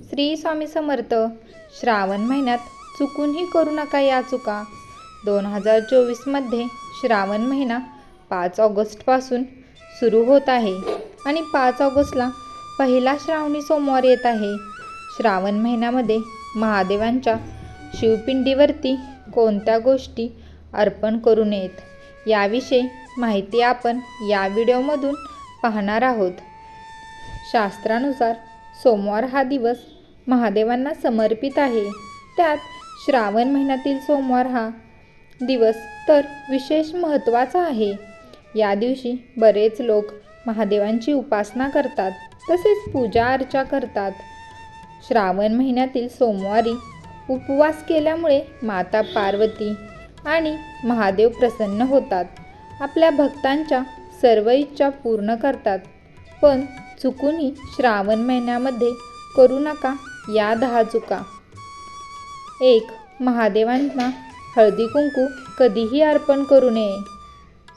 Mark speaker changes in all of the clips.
Speaker 1: श्री स्वामी समर्थ श्रावण महिन्यात चुकूनही करू नका या चुका. दोन हजार चोवीसमध्ये श्रावण महिना पाच ऑगस्टपासून सुरू होत आहे आणि पाच ऑगस्टला पहिला श्रावणी सोमवार येत आहे. श्रावण महिन्यामध्ये महादेवांच्या शिवपिंडीवरती कोणत्या गोष्टी अर्पण करू नयेत याविषयी माहिती आपण या व्हिडिओमधून पाहणार आहोत. शास्त्रानुसार सोमवार हा दिवस महादेवांना समर्पित आहे. त्यात श्रावण महिन्यातील सोमवार हा दिवस तर विशेष महत्त्वाचा आहे. या दिवशी बरेच लोक महादेवांची उपासना करतात तसेच पूजा अर्चा करतात. श्रावण महिन्यातील सोमवारी उपवास केल्यामुळे माता पार्वती आणि महादेव प्रसन्न होतात. आपल्या भक्तांच्या सर्व इच्छा पूर्ण करतात. पण चुकूनही श्रावण महिन्यामध्ये करू नका या दहा चुका. एक महादेवांना हळदी कुंकू कधीही अर्पण करू नये.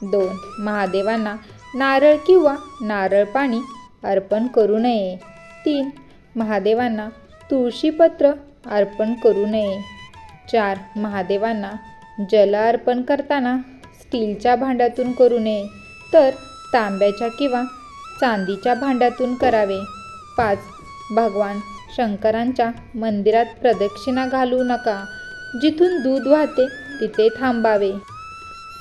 Speaker 1: दोन महादेवांना नारळ किंवा नारळ पाणी अर्पण करू नये. तीन महादेवांना तुळशीपत्र अर्पण करू नये. चार महादेवांना जल अर्पण करताना स्टीलच्या भांड्यातून करू नये. तर तांब्याच्या किंवा चांदीच्या भांड्यातून करावे. पाच. भगवान शंकरांच्या मंदिरात प्रदक्षिणा घालू नका. जिथून दूध वाहते तिथे थांबावे.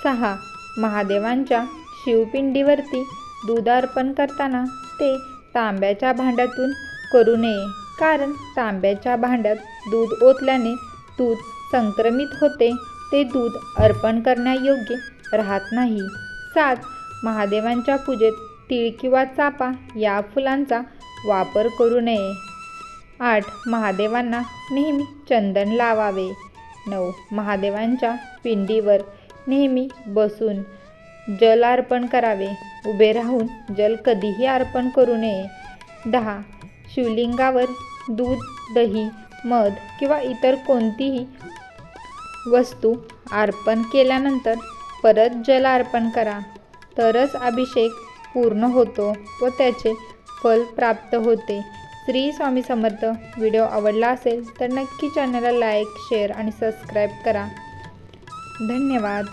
Speaker 1: सहा. महादेवांच्या शिवपिंडीवरती दूध अर्पण करताना ते तांब्याच्या भांड्यातून करू नये. कारण तांब्याच्या भांड्यात दूध ओतल्याने दूध संक्रमित होते. ते दूध अर्पण करण्यायोग्य राहत नाही. सात. महादेवांच्या पूजेत तीळ किंवा चापा या फुलांचा वापर करू नये. आठ. महादेवांना नेहमी चंदन लावावे. नऊ. महादेवांच्या पिंडीवर नेहमी बसून जल अर्पण करावे. उभे राहून जल कधीही अर्पण करू नये. दहा. शिवलिंगावर दूध दही मध किंवा इतर कोणतीही वस्तू अर्पण केल्यानंतर परत जल अर्पण करा. तरच अभिषेक पूर्ण होतो व त्याचे फल प्राप्त होते. श्री स्वामी समर्थ व्हिडिओ आवडला असेल तर नक्की चॅनलला लाईक शेअर आणि सबस्क्राईब करा. धन्यवाद.